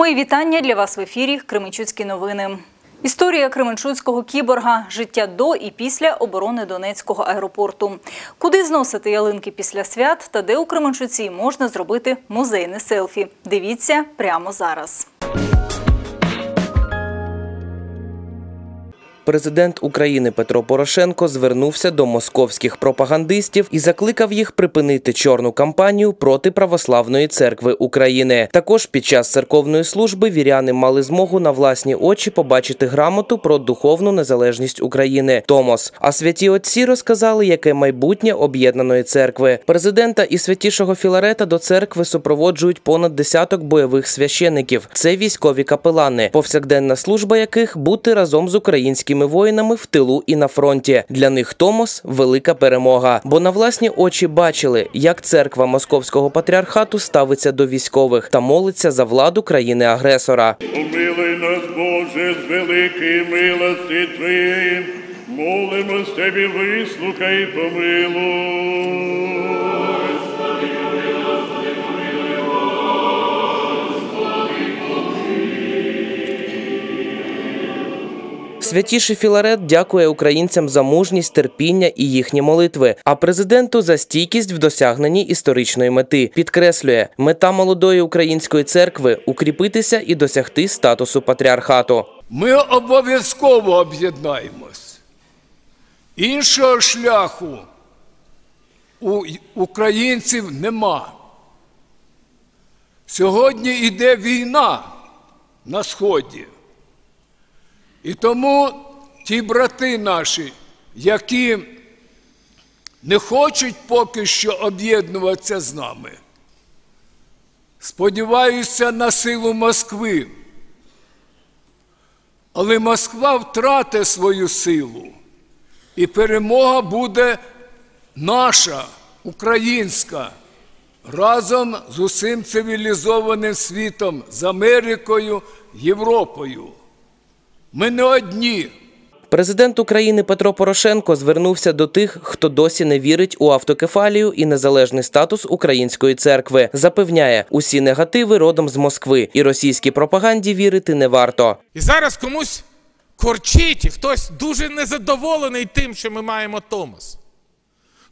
Мої вітання для вас в ефірі Кременчуцькі новини. Історія Кременчуцького кіборга, життя до і після оборони Донецького аеропорту. Куди зносити ялинки після свят та де у Кременчуці можна зробити музейне селфі. Дивіться прямо зараз. Президент України Петро Порошенко звернувся до московських пропагандистів і закликав їх припинити чорну кампанію проти православної церкви України. Також під час церковної служби віряни мали змогу на власні очі побачити грамоту про духовну незалежність України Томос. А святі отці розказали, яке майбутнє об'єднаної церкви. Президента і святішого Філарета до церкви супроводжують понад десяток бойових священиків. Це військові капелани, повсякденна служба яких бути разом з українськими воїнами в тилу і на фронті. Для них Томос велика перемога, бо на власні очі бачили, як церква московського патріархату ставиться до військових та молиться за владу країни-агресора. Помилуй нас, Боже, з великої милості Твоєї, молимось Тебе, вислухай помилуй. Святіший Філарет дякує українцям за мужність, терпіння і їхні молитви, а президенту за стійкість в досягненні історичної мети. Підкреслює, мета молодої української церкви укріпитися і досягти статусу патріархату. Ми обов'язково об'єднаємось. Іншого шляху у українців нема. Сьогодні йде війна на Сході. І тому ті брати наші, які не хочуть поки що об'єднуватися з нами, сподіваюся на силу Москви. Але Москва втратить свою силу, і перемога буде наша, українська, разом з усім цивілізованим світом, з Америкою, Європою. Ми не одні. Президент України Петро Порошенко звернувся до тих, хто досі не вірить у автокефалію і незалежний статус української церкви. Запевняє, усі негативи родом з Москви, і російській пропаганді вірити не варто. І зараз комусь корчить, і хтось дуже незадоволений тим, що ми маємо Томос.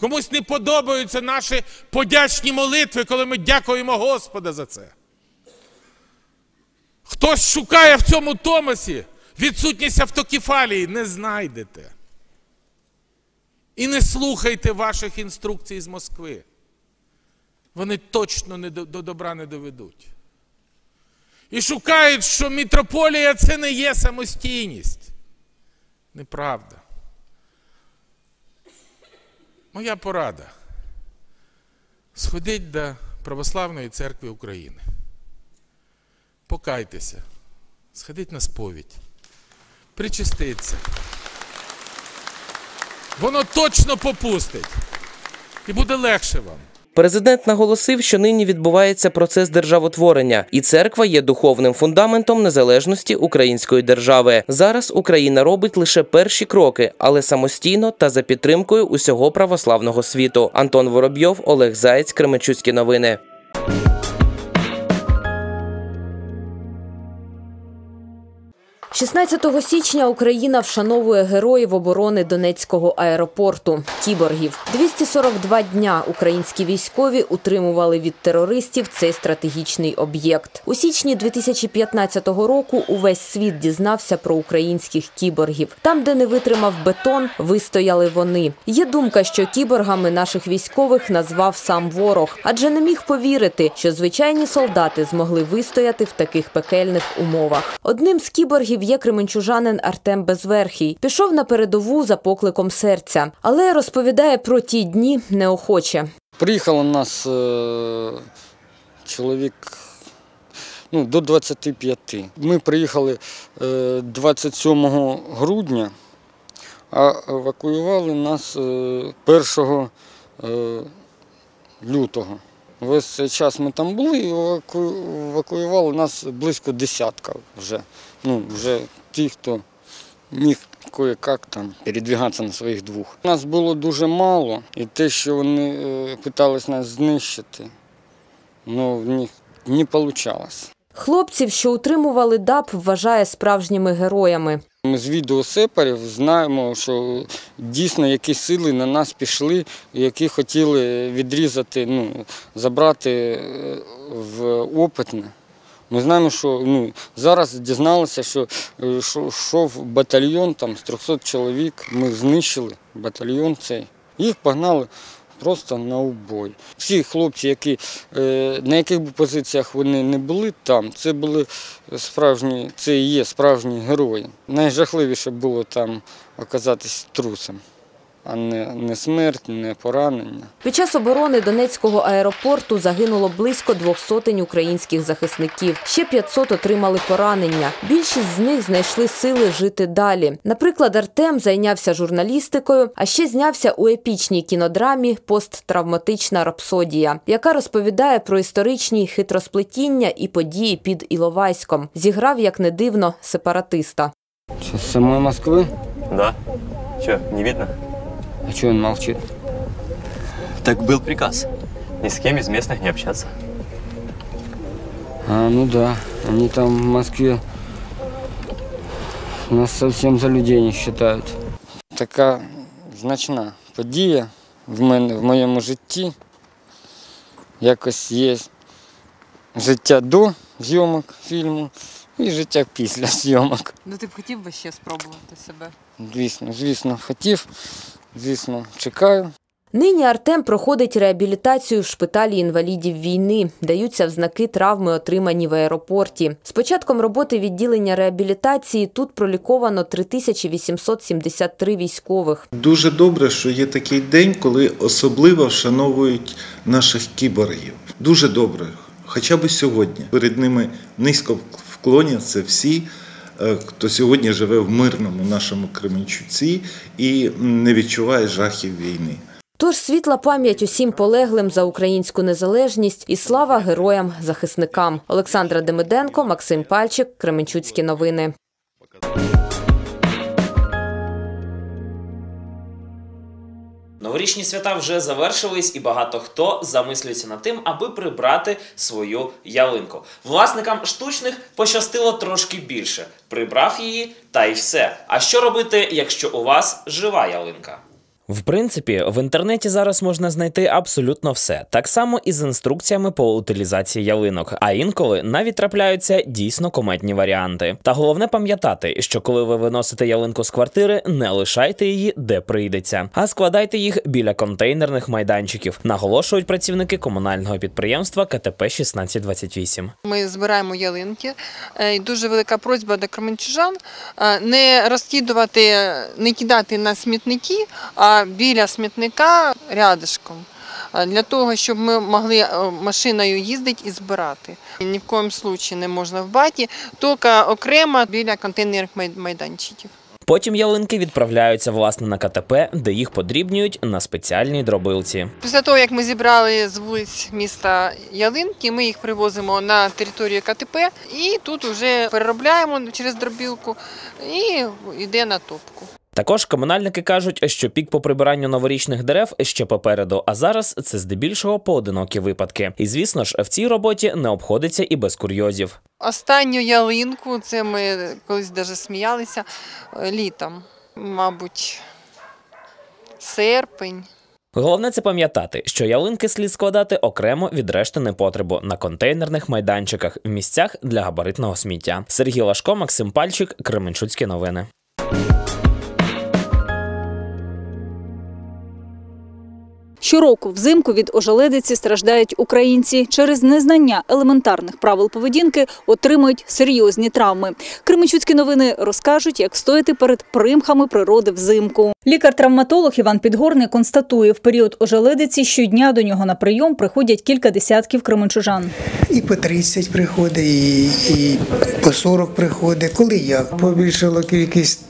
Комусь не подобаються наші подячні молитви, коли ми дякуємо Господа за це. Хтось шукає в цьому Томосі відсутність автокефалії, не знайдете. І не слухайте ваших інструкцій з Москви. Вони точно не до, до добра не доведуть. І шукають, що мітрополія це не є самостійність. Неправда. Моя порада. Сходіть до Православної церкви України. Покайтеся, сходіть на сповідь, причаститься. Воно точно попустить. І буде легше вам. Президент наголосив, що нині відбувається процес державотворення, і церква є духовним фундаментом незалежності української держави. Зараз Україна робить лише перші кроки, але самостійно та за підтримкою усього православного світу. Антон Воробйов, Олег Заєць, Кременчуцькі новини. – 16 січня Україна вшановує героїв оборони Донецького аеропорту – кіборгів. 242 дня українські військові утримували від терористів цей стратегічний об'єкт. У січні 2015 року увесь світ дізнався про українських кіборгів. Там, де не витримав бетон, вистояли вони. Є думка, що кіборгами наших військових назвав сам ворог, адже не міг повірити, що звичайні солдати змогли вистояти в таких пекельних умовах. Одним з кіборгів є кременчужанин Артем Безверхій. Пішов на передову за покликом серця, але розповідає про ті дні неохоче. Приїхало нас е, чоловік ну, до 25. Ми приїхали е, 27 грудня, а евакуювали нас е, 1 е, лютого. Весь цей час ми там були і евакуювали нас близько десятка вже. Ну, вже ті, хто міг кое-як там передвигатися на своїх двох. Нас було дуже мало, і те, що вони е, питались нас знищити, ну, не вийшло. Хлопців, що утримували ДАП, вважає справжніми героями. Ми з відео сепарів знаємо, що дійсно якісь сили на нас пішли, які хотіли відрізати, ну, забрати е, в опитне. Ми знаємо, що ну, зараз дізналися, що е, йшов батальйон там, з 300 чоловік. Ми знищили батальйон цей. Їх погнали просто на убой. Всі хлопці, які, е, на яких би позиціях вони не були там, це були справжні, це і є справжні герої. Найжахливіше було там оказатись трусом, а не, не смерть, не поранення. Під час оборони Донецького аеропорту загинуло близько двох сотень українських захисників. Ще 500 отримали поранення. Більшість з них знайшли сили жити далі. Наприклад, Артем зайнявся журналістикою, а ще знявся у епічній кінодрамі Посттравматична рапсодія, яка розповідає про історичні хитросплетіння і події під Іловайськом. Зіграв, як не дивно, сепаратиста. Що, з самої Москви? Да. Че, не видно? А чого він мовчить? Так был приказ. Ни с кем из местных не общаться. А, ну да, они там в Москве нас совсем за людей не считают. Така значна подія в мене в моєму житті. Якось є життя до зйомок фільму і життя після зйомок. Ну ти б хотів би ще спробувати себе? Звісно, звісно, хотів, звісно, чекаю. Нині Артем проходить реабілітацію в шпиталі інвалідів війни. Даються взнаки травми, отримані в аеропорті. З початком роботи відділення реабілітації тут проліковано 3873 військових. Дуже добре, що є такий день, коли особливо вшановують наших кіборгів. Дуже добре, хоча б сьогодні. Перед ними низько вклоняться всі, хто сьогодні живе в мирному нашому Кременчуці і не відчуває жахів війни. Тож світла пам'ять усім полеглим за українську незалежність і слава героям-захисникам. Олександра Демиденко, Максим Пальчик, Кременчуцькі новини. Новорічні свята вже завершились, і багато хто замислюється над тим, аби прибрати свою ялинку. Власникам штучних пощастило трошки більше. Прибрав її та й все. А що робити, якщо у вас жива ялинка? В принципі, в інтернеті зараз можна знайти абсолютно все, так само і з інструкціями по утилізації ялинок. А інколи навіть трапляються дійсно кометні варіанти. Та головне пам'ятати, що коли ви виносите ялинку з квартири, не лишайте її де прийдеться, а складайте їх біля контейнерних майданчиків, наголошують працівники комунального підприємства КТП 1628. Ми збираємо ялинки. Е, І дуже велика просьба до кременчужан е, не розкидувати, не кидати на смітники, а біля смітника рядишком. е, Для того, щоб ми могли е, машиною їздити і збирати. Ні в коєму случаї не можна в баті, тільки окремо біля контейнерних майданчиків. Потім ялинки відправляються власне на КТП, де їх подрібнюють на спеціальній дробилці. Після того, як ми зібрали з вулиць міста ялинки, ми їх привозимо на територію КТП і тут вже переробляємо через дробілку і йде на топку. Також комунальники кажуть, що пік по прибиранню новорічних дерев ще попереду, а зараз це здебільшого поодинокі випадки. І звісно ж, в цій роботі не обходиться і без курйозів. Останню ялинку, це ми колись даже сміялися е, літом, мабуть, серпень. Головне це пам'ятати, що ялинки слід складати окремо від решти непотребу на контейнерних майданчиках в місцях для габаритного сміття. Сергій Лашко, Максим Пальчик, Кременчуцькі новини. Щороку взимку від ожеледиці страждають українці. Через незнання елементарних правил поведінки отримують серйозні травми. Кременчуцькі новини розкажуть, як стояти перед примхами природи взимку. Лікар-травматолог Іван Підгорний констатує, в період ожеледиці щодня до нього на прийом приходять кілька десятків кременчужан. І по 30 приходить, і, і по 40 приходить. Коли як? Побільшало кількість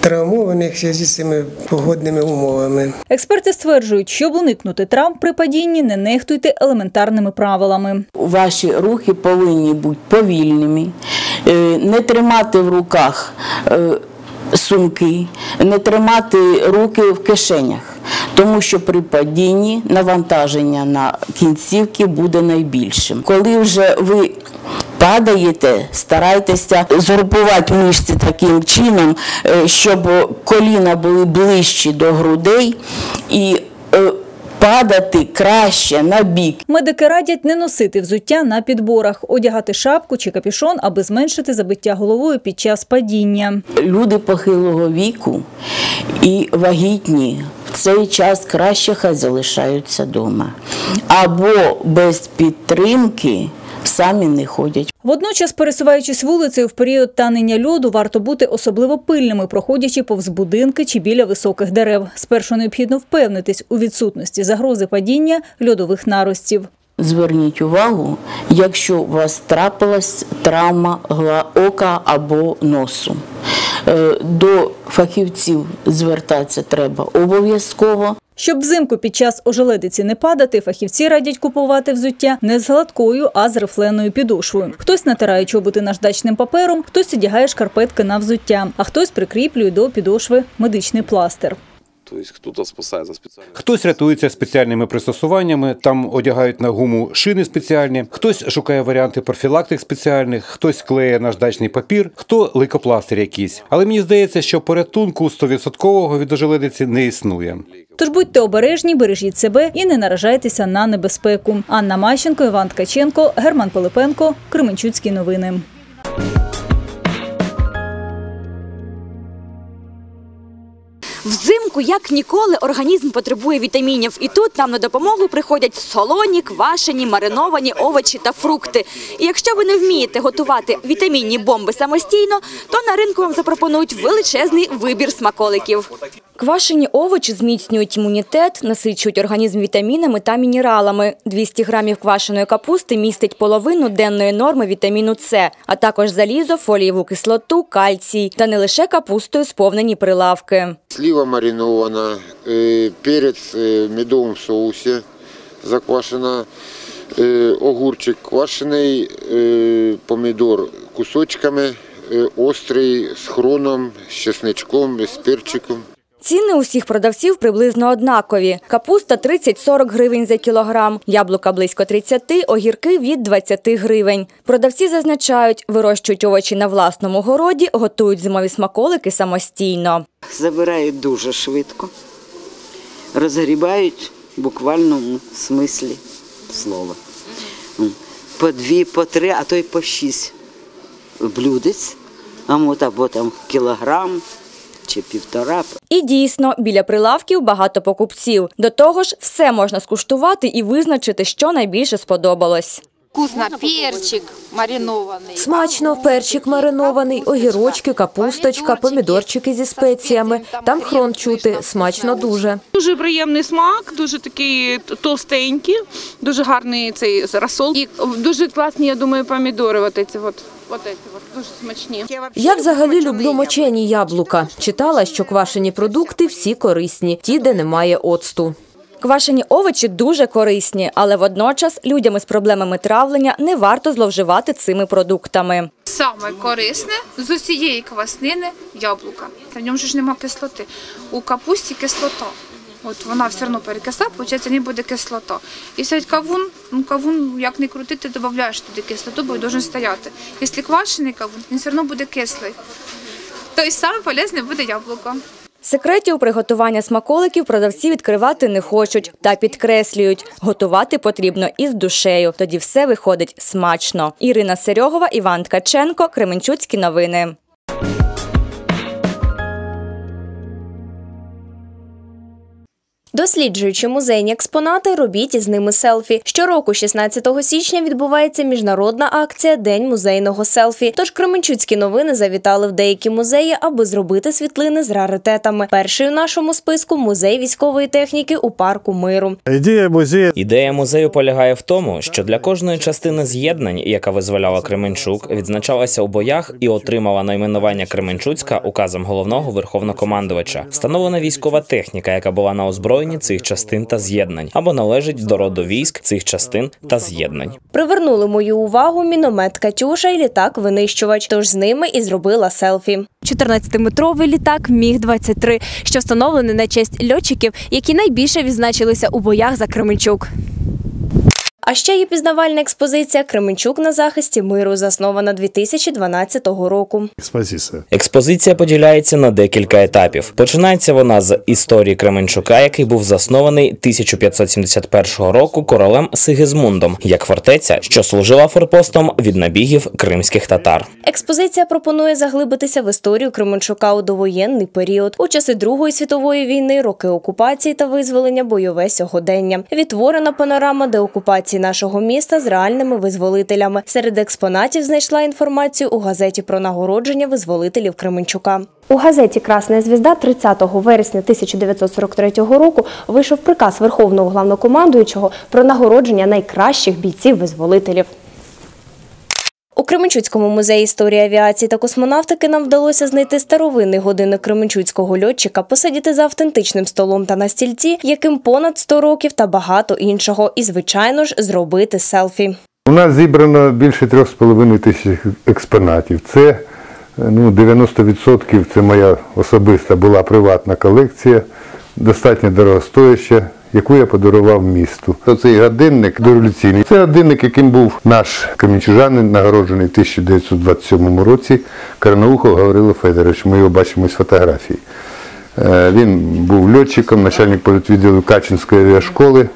травмованих в зв'язку з цими погодними умовами. Експерти стверджують, щоб уникнути травм при падінні, не нехтуйте елементарними правилами. Ваші рухи повинні бути повільними, е, не тримати в руках е, сумки, не тримати руки в кишенях, тому що при падінні навантаження на кінцівки буде найбільшим. Коли вже ви падаєте, старайтеся згрупувати мишці таким чином, е, щоб коліна були ближчі до грудей і е, падати краще на бік. Медики радять не носити взуття на підборах, одягати шапку чи капюшон, аби зменшити забиття головою під час падіння. Люди похилого віку і вагітні в цей час краще хай залишаються вдома. Або без підтримки самі не ходять. Водночас, пересуваючись вулицею в період танення льоду, варто бути особливо пильними, проходячи повз будинки чи біля високих дерев. Спершу необхідно впевнитись у відсутності загрози падіння льодових наростів. Зверніть увагу, якщо у вас трапилась травма ока або носу. Е, До фахівців звертатися треба обов'язково. Щоб взимку під час ожеледиці не падати, фахівці радять купувати взуття не з гладкою, а з рифленою підошвою. Хтось натирає чоботи наждачним папером, хтось одягає шкарпетки на взуття, а хтось прикріплює до підошви медичний пластир. Тобто хтось спасається спеціально. Хтось рятується спеціальними пристосуваннями, там одягають на гуму шини спеціальні, хтось шукає варіанти профілактик спеціальних, хтось клеє наждачний папір, хто лейкопластир якийсь. Але мені здається, що порятунку 100% від ожеледиці не існує. Тож будьте обережні, бережіть себе і не наражайтеся на небезпеку. Анна Мащенко, Іван Ткаченко, Герман Пилипенко, Кременчуцькі новини. Взимку, як ніколи, організм потребує вітамінів, і тут нам на допомогу приходять солоні, квашені, мариновані овочі та фрукти. І якщо ви не вмієте готувати вітамінні бомби самостійно, то на ринку вам запропонують величезний вибір смаколиків. Квашені овочі зміцнюють імунітет, насичують організм вітамінами та мінералами. 200 грамів квашеної капусти містить половину денної норми вітаміну С, а також залізо, фолієву кислоту, кальцій. Та не лише капустою сповнені прилавки Слива маринована, э, перец э, в медовом соусе заквашена, э, огурчик квашений, э, помідор кусочками, э, острий, з хроном, з чесничком, з перчиком. Ціни усіх продавців приблизно однакові. Капуста 30-40 гривень за кілограм, яблука близько 30, огірки від 20 гривень. Продавці зазначають, вирощують овочі на власному городі, готують зимові смаколики самостійно. Забирають дуже швидко, розгрібають в буквальному смислі слова. По дві, по три, а то й по шість блюдець, або там кілограм чи півтора. І дійсно, біля прилавків багато покупців. До того ж, все можна скуштувати і визначити, що найбільше сподобалось. Вкусно, перчик маринований. Смачно, перчик маринований, огірочки, капусточка, помідорчики зі спеціями. Там хрон чути, смачно дуже. Дуже приємний смак, дуже такий товстенький, дуже гарний цей розсол. І дуже класні, я думаю, помідори. От ці от, от ці от, дуже смачні. Я взагалі люблю мочені яблука. Читала, що квашені продукти всі корисні, ті, де немає оцту. Квашені овочі дуже корисні, але водночас людям із проблемами травлення не варто зловживати цими продуктами. Саме корисне з усієї кваснини яблука. В ньому ж ж нема кислоти. У капусті кислота. От вона все одно перекисла, виходить, ній буде кислота. І сядь кавун, ну кавун, як не крути, ти додаєш туди кислоту, бо він має стояти. Якщо квашений кавун, він все одно буде кислий. Тобто саме полезне буде яблуко. Секретів приготування смаколиків продавці відкривати не хочуть та підкреслюють, готувати потрібно із душею. Тоді все виходить смачно. Ірина Серьогова, Іван Ткаченко, Кременчуцькі новини. Досліджуючи музейні експонати, робіть із ними селфі. Щороку, 16 січня, відбувається міжнародна акція День музейного селфі. Тож Кременчуцькі новини завітали в деякі музеї, аби зробити світлини з раритетами. Перший у нашому списку музей військової техніки у парку миру. Ідея музею Ідея музею полягає в тому, що для кожної частини з'єднань, яка визволяла Кременчук, відзначалася у боях і отримала найменування Кременчуцька указом головного верховнокомандувача. Встановлена військова техніка, яка була на озброєнні цих частин та з'єднань, або належить до роду військ цих частин та з'єднань. Привернули мою увагу міномет Катюша і літак-винищувач. Тож з ними і зробила селфі. 14-метровий літак Міг-23, що встановлений на честь льотчиків, які найбільше відзначилися у боях за Кременчук. А ще є пізнавальна експозиція Кременчук на захисті миру, заснована 2012 року. Експозиція. Експозиція поділяється на декілька етапів. Починається вона з історії Кременчука, який був заснований 1571 року королем Сигизмундом, як фортеця, що служила форпостом від набігів кримських татар. Експозиція пропонує заглибитися в історію Кременчука у довоєнний період, у часи Другої світової війни, роки окупації та визволення, бойове сьогодення. Відтворена панорама деокупації нашого міста з реальними визволителями. Серед експонатів знайшла інформацію у газеті про нагородження визволителів Кременчука. У газеті Красна звізда 30 вересня 1943 року вийшов приказ Верховного главнокомандуючого про нагородження найкращих бійців-визволителів. У Кременчуцькому музеї історії авіації та космонавтики нам вдалося знайти старовинний годинник кременчуцького льотчика, посидіти за автентичним столом та на стільці, яким понад 100 років та багато іншого, і звичайно ж зробити селфі. У нас зібрано більше 3,5 тисяч експонатів. Це ну, 90% це моя особиста була приватна колекція, достатньо дорогостояща, яку я подарував місту. Цей годинник дореволюційний. Це годинник, яким був наш камінчужанин, нагороджений в 1927 році, Карнаухов Гаврило Федорович. Ми його бачимо з фотографії. Е, Він був льотчиком, начальник політвідділу Качинської авіашколи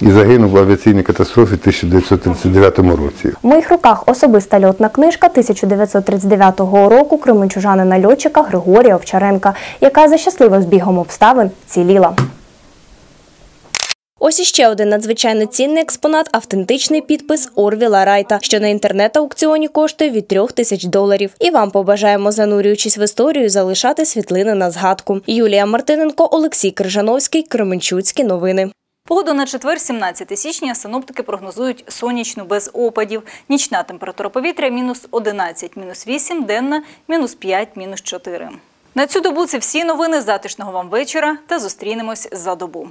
і загинув в авіаційній катастрофі в 1939 році. В моїх руках особиста льотна книжка 1939 року кременчужанина льотчика Григорія Овчаренка, яка за щасливим збігом обставин ціліла. Ось іще один надзвичайно цінний експонат автентичний підпис Орвіла Райта, що на інтернет-аукціоні коштує від трьох тисяч доларів. І вам побажаємо, занурюючись в історію, залишати світлини на згадку. Юлія Мартиненко, Олексій Крижановський, Кременчуцькі новини. Погоду на четвер, 17 січня, синоптики прогнозують сонячну без опадів. Нічна температура повітря – мінус 11, мінус 8, денна – мінус 5, мінус 4. На цю добу це всі новини. Затишного вам вечора та зустрінемось за добу.